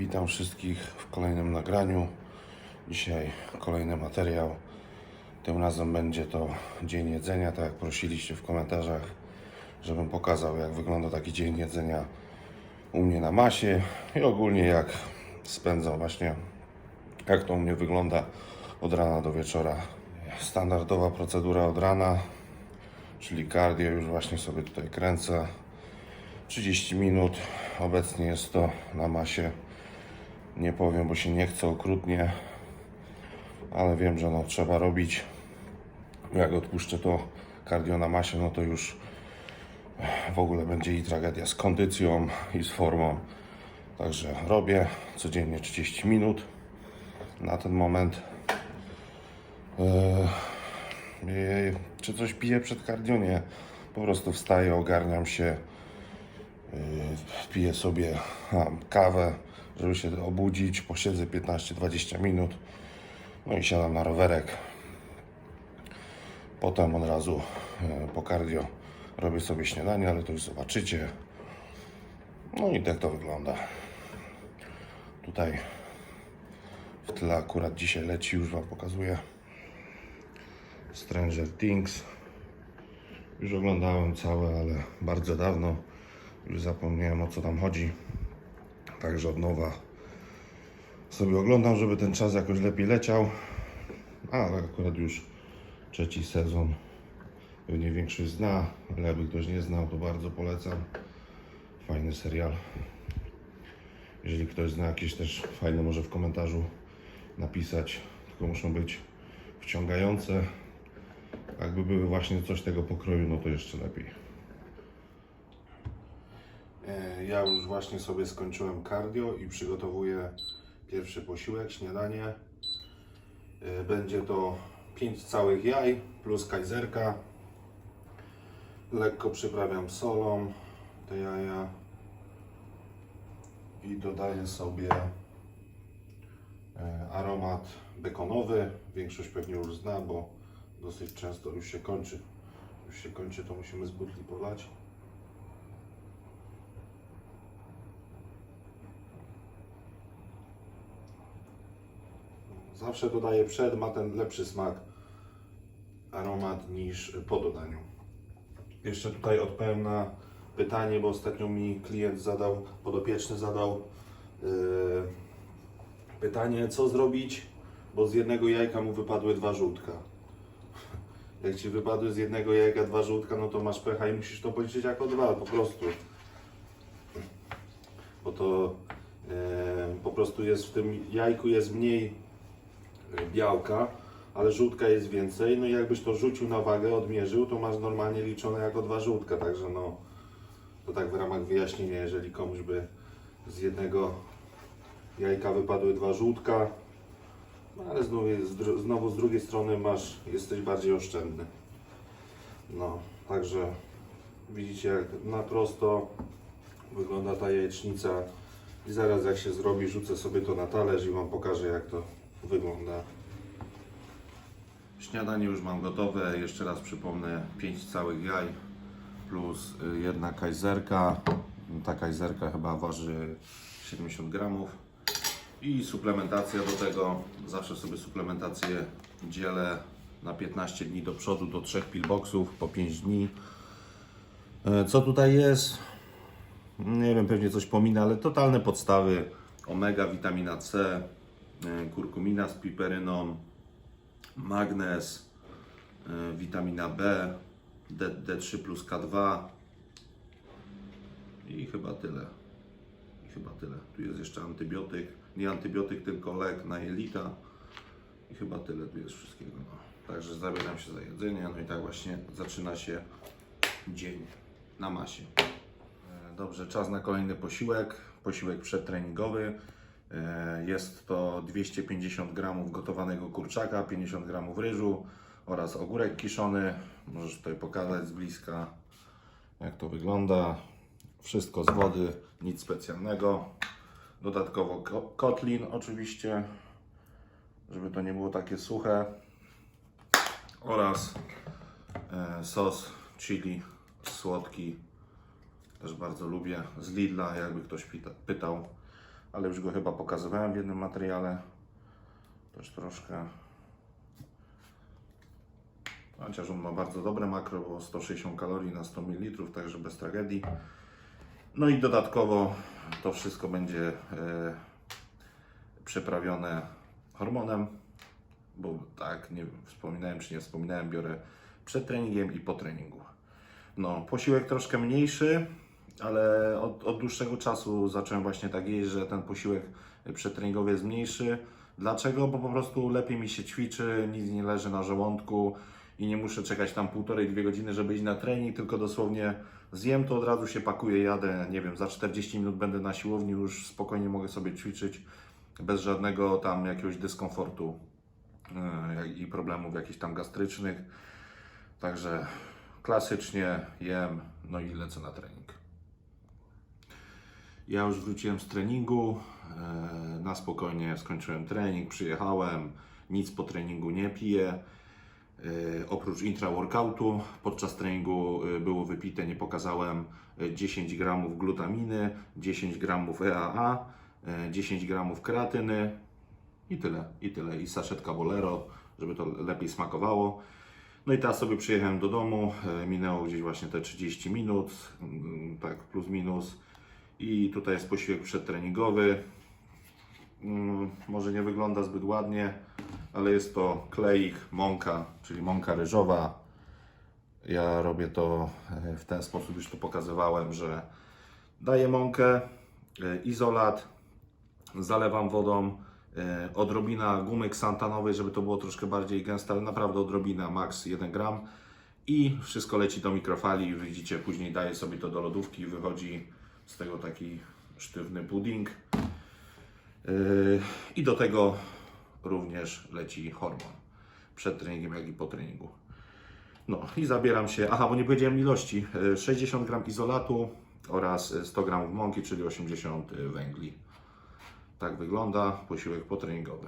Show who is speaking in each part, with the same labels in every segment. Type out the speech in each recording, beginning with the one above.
Speaker 1: Witam wszystkich w kolejnym nagraniu. Dzisiaj kolejny materiał. Tym razem będzie to dzień jedzenia, tak jak prosiliście w komentarzach, żebym pokazał jak wygląda taki dzień jedzenia u mnie na masie i ogólnie jak spędzam właśnie, jak to u mnie wygląda od rana do wieczora. Standardowa procedura od rana, czyli cardio już właśnie sobie tutaj kręcę. 30 minut. Obecnie jest to na masie. Nie powiem, bo się nie chce okrutnie, ale wiem, że no trzeba robić. Jak odpuszczę to cardio na masie, no to już w ogóle będzie i tragedia z kondycją i z formą. Także robię codziennie 30 minut. Na ten moment. Eee, czy coś piję przed cardio? Nie. Po prostu wstaję, ogarniam się. Yy, Piję sobie a, kawę, żeby się obudzić. Posiedzę 15-20 minut. No i siadam na rowerek. Potem od razu e, po cardio robię sobie śniadanie, ale to już zobaczycie. No i tak to wygląda. Tutaj w tle akurat dzisiaj leci, już Wam pokazuję. Stranger Things. Już oglądałem całe, ale bardzo dawno. Już zapomniałem o co tam chodzi. Także od nowa sobie oglądam, żeby ten czas jakoś lepiej leciał. Ale akurat już trzeci sezon. Pewnie większość zna, ale jakby ktoś nie znał, to bardzo polecam. Fajny serial. Jeżeli ktoś zna jakieś też fajne, może w komentarzu napisać. Tylko muszą być wciągające. Jakby były właśnie coś tego pokroju, no to jeszcze lepiej. E, Ja już właśnie sobie skończyłem cardio i przygotowuję pierwszy posiłek, śniadanie. E, Będzie to 5 całych jaj plus kajzerka. Lekko przyprawiam solą te jaja i dodaję sobie e, aromat bekonowy. Większość pewnie już zna, bo dosyć często już się kończy. Już się kończy, to musimy z butli polać. Zawsze dodaję przed, ma ten lepszy smak, aromat niż po dodaniu. Jeszcze tutaj odpowiem na pytanie, bo ostatnio mi klient zadał, podopieczny zadał yy, pytanie, co zrobić, bo z jednego jajka mu wypadły dwa żółtka. Jak ci wypadły z jednego jajka dwa żółtka, no to masz pecha i musisz to policzyć jako dwa, po prostu. Bo to e, po prostu jest w tym jajku jest mniej białka, ale żółtka jest więcej. No i jakbyś to rzucił na wagę, odmierzył, to masz normalnie liczone jako dwa żółtka. Także no, to tak w ramach wyjaśnienia, jeżeli komuś by z jednego jajka wypadły dwa żółtka, no ale znowu, znowu z drugiej strony masz, jesteś bardziej oszczędny. No, także widzicie jak na prosto wygląda ta jajecznica i zaraz jak się zrobi, rzucę sobie to na talerz i Wam pokażę jak to wygląda. Śniadanie już mam gotowe, jeszcze raz przypomnę 5 całych jaj plus y, jedna kajzerka. Ta kajzerka chyba waży 70 gramów. I suplementacja do tego. Zawsze sobie suplementację dzielę na 15 dni do przodu, do 3 pillboxów po 5 dni. E, Co tutaj jest? Nie wiem, pewnie coś pominę, ale totalne podstawy. Omega, witamina C, kurkumina z piperyną, magnez, e, witamina B, D, D3 plus K2 i chyba tyle. I chyba tyle. Tu jest jeszcze antybiotyk. Nie antybiotyk, tylko lek na jelita. I chyba tyle tu jest wszystkiego. No. Także zabieram się za jedzenie. No i tak właśnie zaczyna się dzień na masie. E, Dobrze, czas na kolejny posiłek. Posiłek przedtreningowy. E, Jest to 250 gramów gotowanego kurczaka, 50 gramów ryżu oraz ogórek kiszony. Możesz tutaj pokazać z bliska, jak to wygląda. Wszystko z wody, nic specjalnego. Dodatkowo ko- kotlin oczywiście, żeby to nie było takie suche. Oraz e, sos chili słodki. Też bardzo lubię. Z Lidla, jakby ktoś pytał. Ale już go chyba pokazywałem w jednym materiale. Też troszkę. Chociaż on ma bardzo dobre makro, bo 160 kalorii na 100 ml, także bez tragedii. No i dodatkowo to wszystko będzie e, przyprawione hormonem, bo tak, nie wspominałem czy nie wspominałem, biorę przed treningiem i po treningu. No, posiłek troszkę mniejszy, ale od, od dłuższego czasu zacząłem właśnie tak jeść, że ten posiłek przedtreningowy jest mniejszy. Dlaczego? Bo po prostu lepiej mi się ćwiczy, nic nie leży na żołądku i nie muszę czekać tam półtorej, dwie godziny, żeby iść na trening, tylko dosłownie zjem to, od razu się pakuję, jadę, nie wiem, za 40 minut będę na siłowni, już spokojnie mogę sobie ćwiczyć bez żadnego tam jakiegoś dyskomfortu yy, i problemów jakichś tam gastrycznych. Także klasycznie jem, no i lecę na trening. Ja już wróciłem z treningu, e, na spokojnie skończyłem trening, przyjechałem, nic po treningu nie piję. E, Oprócz intra-workoutu podczas treningu e, było wypite, nie pokazałem, e, 10 gramów glutaminy, 10 gramów EAA, e, 10 gramów kreatyny i tyle, i tyle. I saszetka Bolero, żeby to lepiej smakowało. No i teraz sobie przyjechałem do domu, minęło gdzieś właśnie te 30 minut, mm, tak plus minus. I tutaj jest posiłek przedtreningowy. Mm, Może nie wygląda zbyt ładnie, ale jest to kleik, mąka, czyli mąka ryżowa. Ja robię to e, w ten sposób, już to pokazywałem, że daję mąkę, e, izolat, zalewam wodą, e, odrobina gumy ksantanowej, żeby to było troszkę bardziej gęste, ale naprawdę odrobina, maks 1 gram i wszystko leci do mikrofali. Widzicie, później daję sobie to do lodówki i wychodzi z tego taki sztywny pudding. Yy, I do tego również leci hormon przed treningiem, jak i po treningu. No i zabieram się, aha, bo nie powiedziałem ilości, Yy, 60 gram izolatu oraz 100 gramów mąki, czyli 80 węgli. Tak wygląda posiłek potreningowy.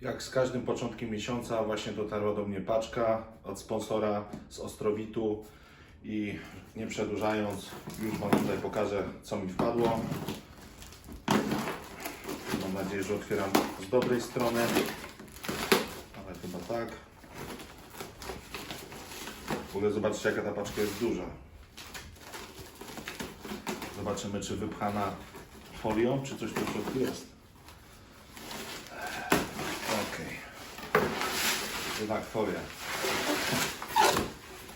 Speaker 1: Jak z każdym początkiem miesiąca właśnie dotarła do mnie paczka od sponsora z Ostrowitu i nie przedłużając, już Wam tutaj pokażę co mi wpadło. Mam nadzieję, że otwieram z dobrej strony, ale chyba tak. W ogóle zobaczcie jaka ta paczka jest duża. Zobaczymy czy wypchana folią, czy coś tu w środku jest. Okej. Jednak folia.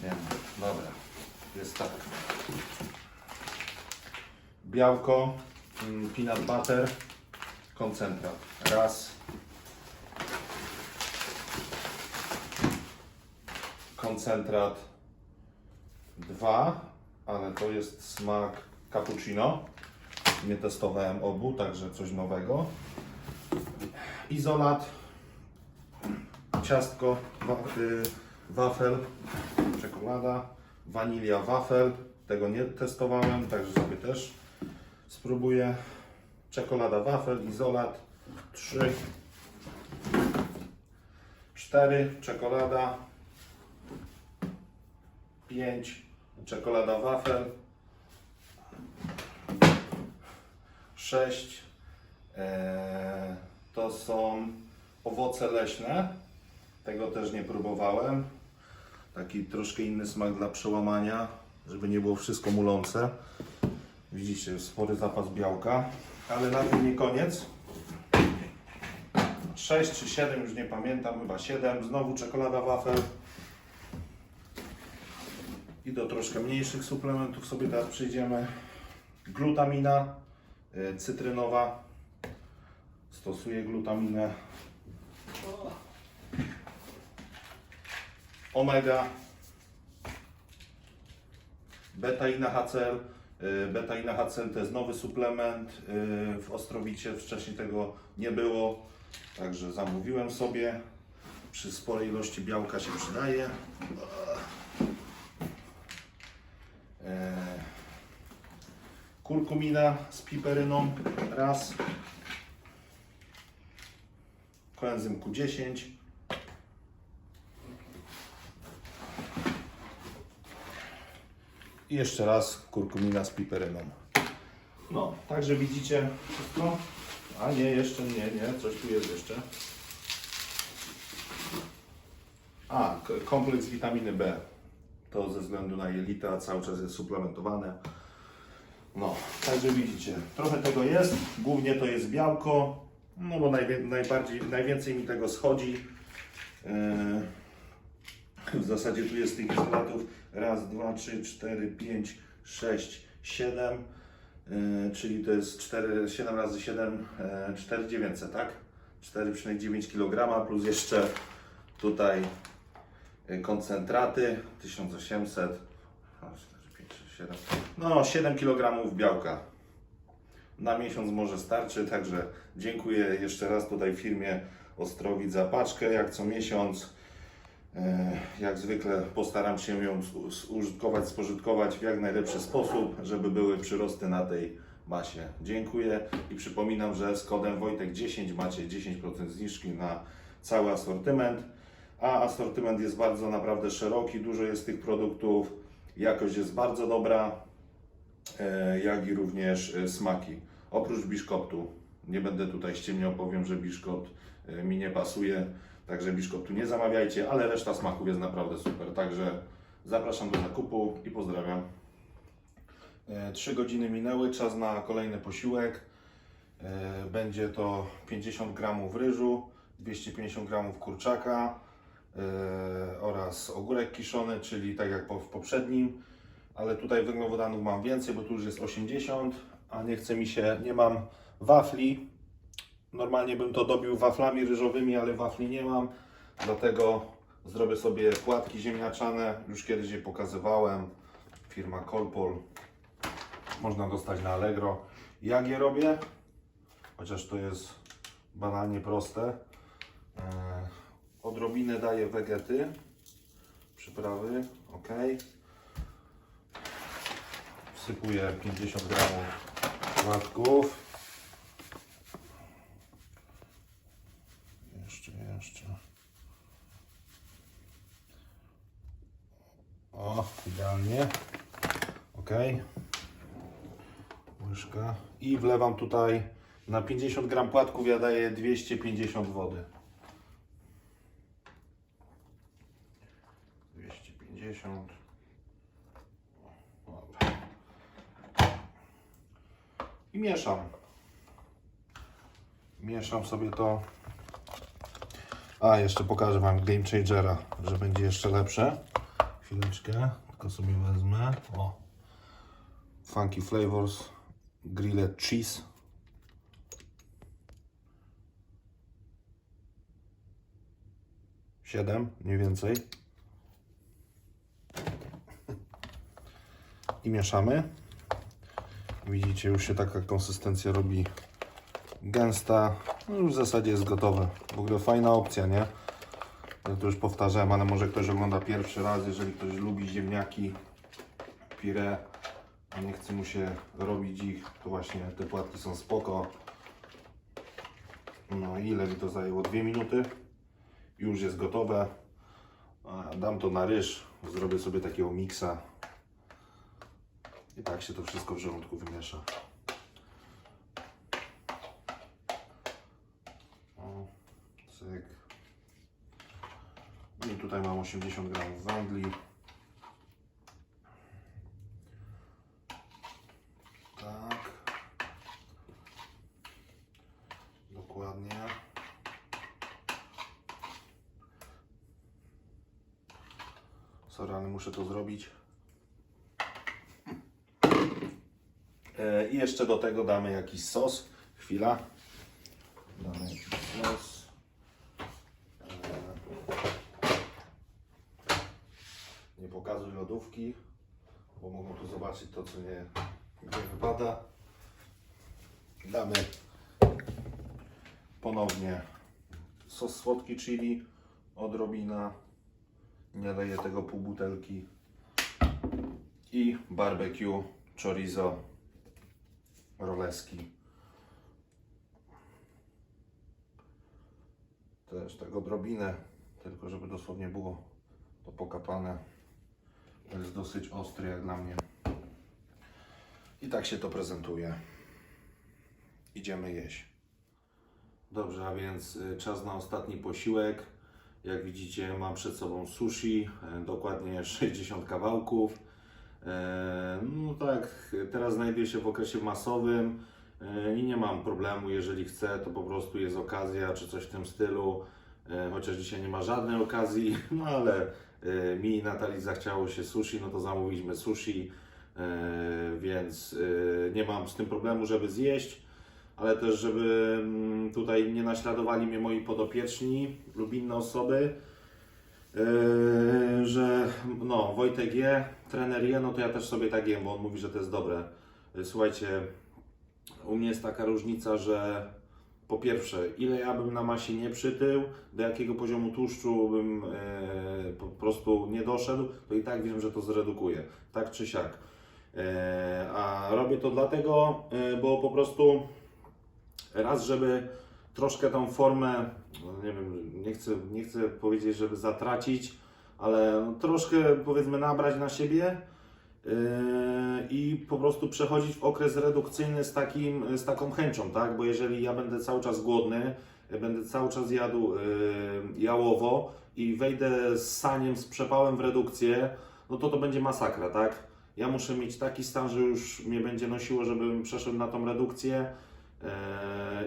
Speaker 1: Nie ma. Dobra. Jest tak. Białko, mm, peanut butter, koncentrat. Raz. Koncentrat. Dwa, ale to jest smak cappuccino. Nie testowałem obu, także coś nowego. Izolat, ciastko, y, wafel, czekolada, wanilia wafel. Tego nie testowałem, także sobie też spróbuję. Czekolada wafel, izolat, 3, 4, czekolada, 5, czekolada wafel, 6, Eee, to są owoce leśne. Tego też nie próbowałem. Taki troszkę inny smak dla przełamania, żeby nie było wszystko mulące. Widzicie, spory zapas białka, ale na tym nie koniec. 6 czy 7, już nie pamiętam, chyba 7. Znowu czekolada wafel. I do troszkę mniejszych suplementów sobie teraz przejdziemy. Glutamina y, cytrynowa. Stosuję glutaminę. Omega. Beta-ina HCl. Y, Beta-ina HCl to jest nowy suplement y, w Ostrowicie. Wcześniej tego nie było. Także zamówiłem sobie. Przy sporej ilości białka się przydaje. E, Kurkumina z piperyną. Raz. Koenzym Q10. I jeszcze raz kurkumina z piperyną. No, także widzicie wszystko. A nie, jeszcze nie, nie, coś tu jest jeszcze. A, kompleks witaminy B. To ze względu na jelita cały czas jest suplementowane. No, także widzicie, trochę tego jest. Głównie to jest białko, no bo najbardziej, najwięcej mi tego schodzi. Yy, w zasadzie tu jest tych izolatów raz, dwa, trzy, cztery, pięć, sześć, siedem. Yy, czyli to jest 4, 7 razy 7, yy, 4900, tak? 4,9 kg plus jeszcze tutaj yy, koncentraty 1800, a, 4, 5, 6, 7, no 7 kg białka. Na miesiąc może starczy, także dziękuję jeszcze raz tutaj firmie Ostrowic za paczkę, jak co miesiąc. E, Jak zwykle postaram się ją zużytkować, spożytkować w jak najlepszy sposób, żeby były przyrosty na tej masie. Dziękuję i przypominam, że z kodem Wojtek10 macie 10% zniżki na cały asortyment, a asortyment jest bardzo naprawdę szeroki, dużo jest tych produktów, jakość jest bardzo dobra, e, jak i również e, smaki. Oprócz biszkoptu, nie będę tutaj ściemniał, powiem, że biszkopt mi nie pasuje, także biszkoptu nie zamawiajcie, ale reszta smaków jest naprawdę super, także zapraszam do zakupu i pozdrawiam. 3 godziny minęły, czas na kolejny posiłek. E, Będzie to 50 gramów ryżu, 250 gramów kurczaka e, oraz ogórek kiszony, czyli tak jak w poprzednim, ale tutaj węglowodanów mam więcej, bo tu już jest 80, a nie chce mi się, nie mam wafli. Normalnie bym to dobił waflami ryżowymi, ale wafli nie mam, dlatego zrobię sobie płatki ziemniaczane, już kiedyś je pokazywałem, firma Colpol, można dostać na Allegro. Jak je robię? Chociaż to jest banalnie proste. Eee, Odrobinę daję wegety, przyprawy, ok. Wsypuję 50 gramów płatków. Jeszcze, jeszcze. O, idealnie. Ok. Łyżka. I wlewam tutaj na 50 gram płatków ja daję 250 wody. 250. Dobra. I mieszam. Mieszam sobie to. A, jeszcze pokażę Wam Game Changera, że będzie jeszcze lepsze. Chwileczkę, tylko sobie wezmę. O. Funky Flavors Grilled Cheese. Siedem, mniej więcej. I mieszamy. Widzicie, już się taka konsystencja robi gęsta. No już w zasadzie jest gotowe. W ogóle fajna opcja, nie? Ja to już powtarzałem, ale może ktoś ogląda pierwszy raz, jeżeli ktoś lubi ziemniaki, pire, nie chce mu się robić ich, to właśnie te płatki są spoko. No ile mi to zajęło? Dwie minuty. Już jest gotowe. Dam to na ryż, zrobię sobie takiego miksa. I tak się to wszystko w żołądku wymiesza. O, cyk. I tutaj mam 80 gramów węgli. Tak. Dokładnie. Sorry, ale muszę to zrobić. E, I jeszcze do tego damy jakiś sos. Chwila. Damy jakiś sos. E, Nie pokazuj lodówki, bo mogą tu zobaczyć to, co nie, nie wypada. Damy ponownie sos słodki chili, odrobina, nie leję tego pół butelki i barbecue, chorizo, roleski. Też tak odrobinę, tylko żeby dosłownie było to pokapane. To jest dosyć ostry jak dla mnie. I tak się to prezentuje. idziemy jeść. Dobrze, a więc y, czas na ostatni posiłek. Jak widzicie, mam przed sobą sushi, e, dokładnie 60 kawałków. E, No tak, teraz znajduję się w okresie masowym e, i nie mam problemu, jeżeli chcę, to po prostu jest okazja czy coś w tym stylu. Chociaż dzisiaj nie ma żadnej okazji, no ale mi i Natalii zachciało się sushi, no to zamówiliśmy sushi, więc nie mam z tym problemu, żeby zjeść ale też, żeby mm, tutaj nie naśladowali mnie moi podopieczni lub inne osoby, yy, że no, Wojtek je, trener je, no to ja też sobie tak jem, bo on mówi, że to jest dobre. Słuchajcie, u mnie jest taka różnica, że po pierwsze, ile ja bym na masie nie przytył, do jakiego poziomu tłuszczu bym yy, po prostu nie doszedł, to i tak wiem, że to zredukuje, tak czy siak. Yy, A robię to dlatego, bo po prostu raz, żeby troszkę tą formę, no nie wiem, nie chcę, nie chcę powiedzieć, żeby zatracić, ale no troszkę powiedzmy nabrać na siebie yy, i po prostu przechodzić w okres redukcyjny z, takim, z taką chęcią, tak? Bo jeżeli ja będę cały czas głodny, będę cały czas jadł yy, jałowo i wejdę z saniem, z przepałem w redukcję, no to to będzie masakra, tak? Ja muszę mieć taki stan, że już mnie będzie nosiło, żebym przeszedł na tą redukcję,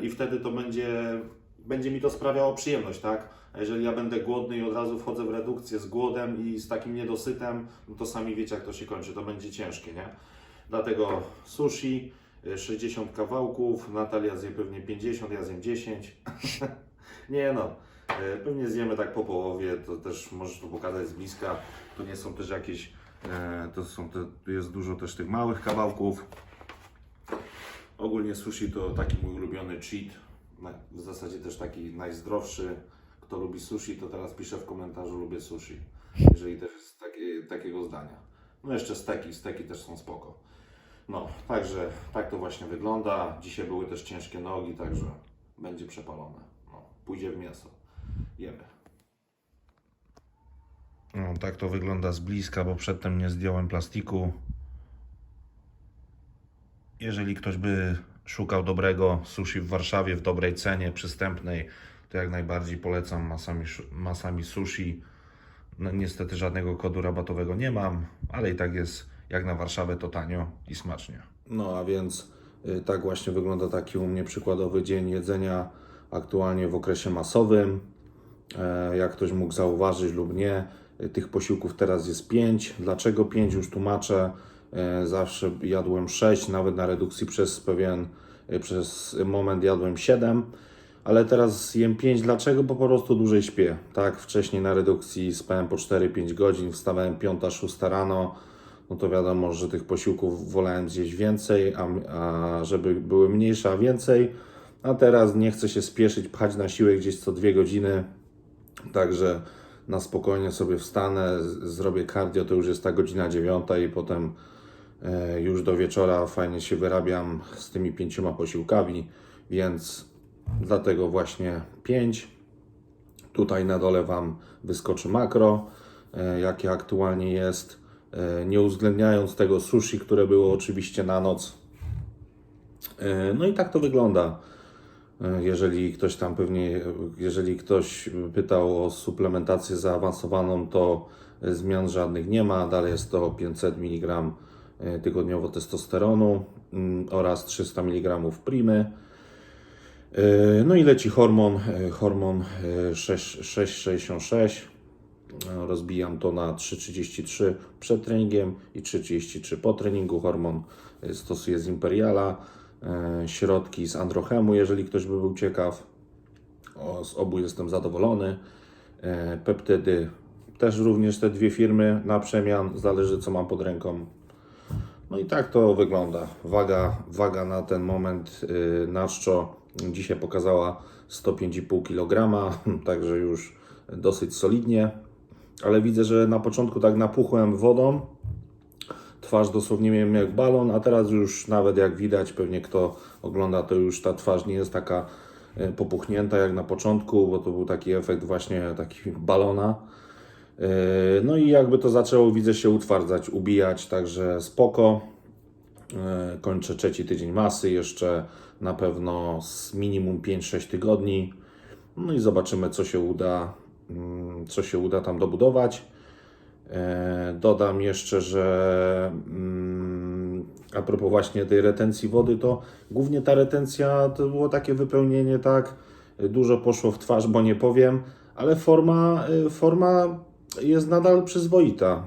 Speaker 1: i wtedy to będzie, będzie mi to sprawiało przyjemność, tak? A jeżeli ja będę głodny i od razu wchodzę w redukcję z głodem i z takim niedosytem, no to sami wiecie, jak to się kończy, to będzie ciężkie, nie? Dlatego sushi, y, 60 kawałków, Natalia zje pewnie 50, ja zjem 10. nie no, e, pewnie zjemy tak po połowie, to też możesz to pokazać z bliska. To nie są też jakieś, e, to są tu jest dużo też tych małych kawałków. Ogólnie sushi to taki mój ulubiony cheat. W zasadzie też taki najzdrowszy. Kto lubi sushi, to teraz pisze w komentarzu lubię sushi. Jeżeli też jest takie, takiego zdania. No jeszcze steki, steki też są spoko. No, także tak to właśnie wygląda. Dzisiaj były też ciężkie nogi, także będzie przepalone. No, pójdzie w mięso. Jemy. No, tak to wygląda z bliska, bo przedtem nie zdjąłem plastiku. Jeżeli ktoś by szukał dobrego sushi w Warszawie w dobrej cenie, przystępnej, to jak najbardziej polecam masami, masami sushi. No, niestety żadnego kodu rabatowego nie mam, ale i tak jest jak na Warszawę to tanio i smacznie. No a więc y, tak właśnie wygląda taki u mnie przykładowy dzień jedzenia aktualnie w okresie masowym. E, Jak ktoś mógł zauważyć lub nie, y, tych posiłków teraz jest 5. Dlaczego 5? Już tłumaczę. E, Zawsze jadłem 6, nawet na redukcji przez pewien, y, przez moment jadłem 7, ale teraz jem 5. Dlaczego? Bo po prostu dłużej śpię. Tak, wcześniej na redukcji spałem po 4-5 godzin, wstawałem 5-6 rano. No to wiadomo, że tych posiłków wolałem zjeść więcej, a, a żeby były mniejsze, a więcej. A teraz nie chcę się spieszyć, pchać na siłę gdzieś co 2 godziny. Także na spokojnie sobie wstanę, zrobię cardio, to już jest ta godzina dziewiąta i potem e, już do wieczora fajnie się wyrabiam z tymi pięcioma posiłkami, więc dlatego właśnie pięć. Tutaj na dole Wam wyskoczy makro, e, jakie aktualnie jest, e, nie uwzględniając tego sushi, które było oczywiście na noc. E, No i tak to wygląda. E, Jeżeli ktoś tam pewnie, jeżeli ktoś pytał o suplementację zaawansowaną, to e, zmian żadnych nie ma. Dalej jest to 500 mg tygodniowo testosteronu mm, oraz 300 mg primy. E, No i leci hormon, e, hormon e, 6 666. E, Rozbijam to na 3,33 przed treningiem i 3,33 po treningu. Hormon e, stosuję z Imperiala. E, Środki z Androchemu, jeżeli ktoś by był ciekaw. Z obu jestem zadowolony. E, Peptydy też również te dwie firmy na przemian, zależy co mam pod ręką. No i tak to wygląda. Waga, waga na ten moment yy, na czczo dzisiaj pokazała 105,5 kg, także już dosyć solidnie. Ale widzę, że na początku tak napuchłem wodą. Twarz dosłownie miałem jak balon, a teraz już nawet jak widać, pewnie kto ogląda, to już ta twarz nie jest taka e, popuchnięta jak na początku, bo to był taki efekt właśnie taki balona. Yy, No i jakby to zaczęło, widzę, się utwardzać, ubijać, także spoko. Yy, Kończę trzeci tydzień masy, jeszcze
Speaker 2: na pewno z minimum 5-6 tygodni. No i zobaczymy, co się uda, mm, co się uda tam dobudować. E, Dodam jeszcze, że mm, a propos właśnie tej retencji wody, to głównie ta retencja to było takie wypełnienie, tak, dużo poszło w twarz, bo nie powiem, ale forma, forma jest nadal przyzwoita.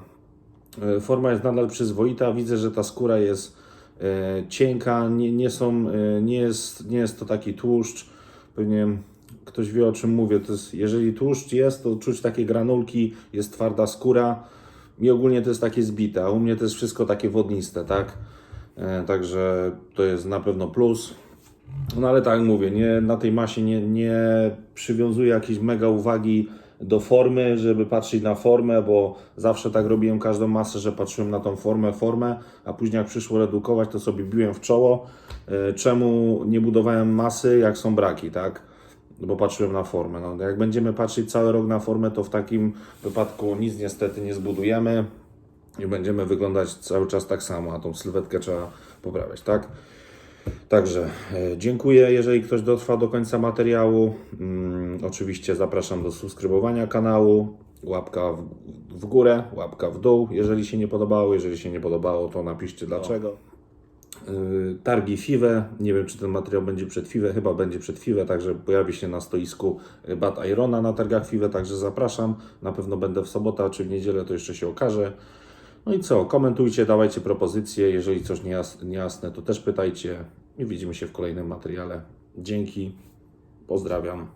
Speaker 2: E, Forma jest nadal przyzwoita, widzę, że ta skóra jest e, cienka, nie, nie, są, e, nie, jest, nie jest to taki tłuszcz. Pewnie ktoś wie o czym mówię. To jest, jeżeli tłuszcz jest, to czuć takie granulki, jest twarda skóra i ogólnie to jest takie zbite, a u mnie to jest wszystko takie wodniste, tak? Także to jest na pewno plus. No ale tak jak mówię, nie, na tej masie nie, nie przywiązuję jakiejś mega uwagi do formy, żeby patrzeć na formę, bo zawsze tak robiłem każdą masę, że patrzyłem na tą formę, formę, a później jak przyszło redukować, to sobie biłem w czoło. E, Czemu nie budowałem masy, jak są braki, tak? Bo patrzyłem na formę. No, jak będziemy patrzeć cały rok na formę, to w takim wypadku nic niestety nie zbudujemy i będziemy wyglądać cały czas tak samo, a tą sylwetkę trzeba poprawiać, tak? Także e, dziękuję, jeżeli ktoś dotrwa do końca materiału. Mm, oczywiście zapraszam do subskrybowania kanału. Łapka w, górę, łapka w dół, jeżeli się nie podobało. Jeżeli się nie podobało, to napiszcie dlaczego. Y, Targi FIWE. Nie wiem, czy ten materiał będzie przed FIWE. Chyba będzie przed FIWE, także pojawi się na stoisku y, Bad Irona na targach FIWE, także zapraszam. Na pewno będę w sobotę, czy w niedzielę, to jeszcze się okaże. No i co? Komentujcie, dawajcie propozycje. Jeżeli coś niejas- niejasne, to też pytajcie. I widzimy się w kolejnym materiale. Dzięki. Pozdrawiam.